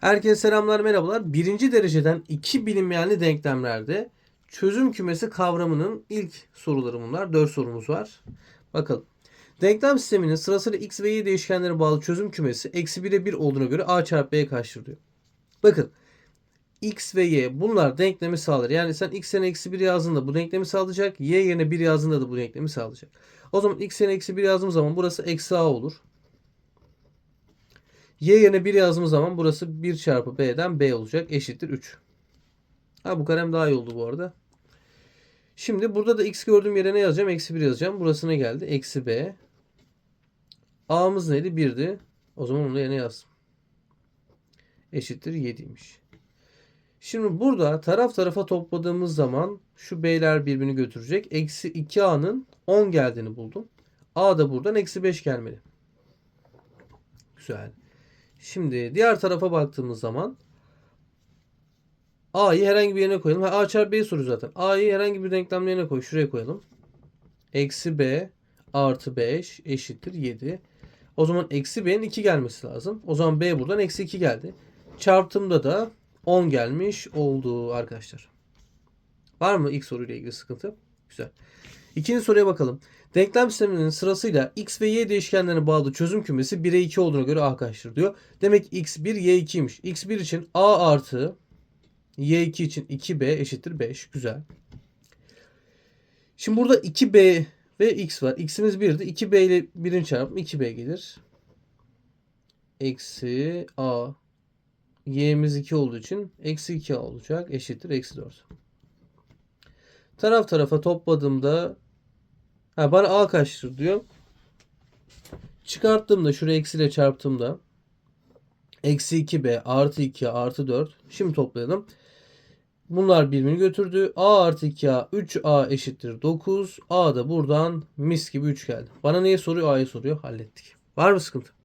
Herkese selamlar merhabalar. Birinci dereceden iki bilinmeyenli denklemlerde çözüm kümesi kavramının ilk soruları bunlar. Dört sorumuz var. Bakalım. Denklem sisteminin sırasıyla x ve y değişkenlerine bağlı çözüm kümesi eksi 1'e 1 olduğuna göre a çarpı b'ye kaçtır diyor. Bakın x ve y bunlar denklemi sağlar. Yani sen x yerine eksi 1 yazdığında bu denklemi sağlayacak. Y yerine 1 yazdığında da bu denklemi sağlayacak. O zaman x yerine eksi 1 yazdığım zaman burası eksi a olur. Y yerine 1 yazdığımız zaman burası 1 çarpı B'den B olacak. Eşittir 3. Ha bu kalem daha iyi oldu bu arada. Şimdi burada da x gördüğüm yere ne yazacağım? Eksi 1 yazacağım. Burası ne geldi? Eksi B. A'mız neydi? 1'di. O zaman onu yerine yazdım. Eşittir 7'ymiş. Şimdi burada taraf tarafa topladığımız zaman şu B'ler birbirini götürecek. Eksi 2A'nın 10 geldiğini buldum. A da buradan eksi 5 gelmeli. Güzel. Şimdi diğer tarafa baktığımız zaman A'yı herhangi bir yerine koyalım. A çarpı B'yi soruyor zaten. A'yı herhangi bir denklemle yerine koy. Şuraya koyalım. Eksi B artı 5 eşittir 7. O zaman eksi B'nin 2 gelmesi lazım. O zaman B buradan eksi 2 geldi. Çarptığımda da 10 gelmiş oldu arkadaşlar. Var mı ilk soruyla ilgili sıkıntı? Güzel. İkinci soruya bakalım. Denklem sisteminin sırasıyla x ve y değişkenlerine bağlı çözüm kümesi 1'e 2 olduğuna göre a kaçtır diyor. Demek x1 y2'ymiş. x1 için a artı y2 için 2b eşittir 5. Güzel. Şimdi burada 2b ve x var. x'imiz 1'di. 2b ile 1'in çarpımı 2b gelir. Eksi a. y'miz 2 olduğu için eksi 2a olacak. Eşittir eksi 4. Taraf tarafa topladığımda Ha, bana A kaçtır diyor. Çıkarttığımda şuraya eksiyle çarptığımda eksi 2B artı 2 artı 4. Şimdi toplayalım. Bunlar birbirini götürdü. A artı 2A 3A eşittir 9. A da buradan mis gibi 3 geldi. Bana neyi soruyor? A'yı soruyor. Hallettik. Var mı sıkıntı?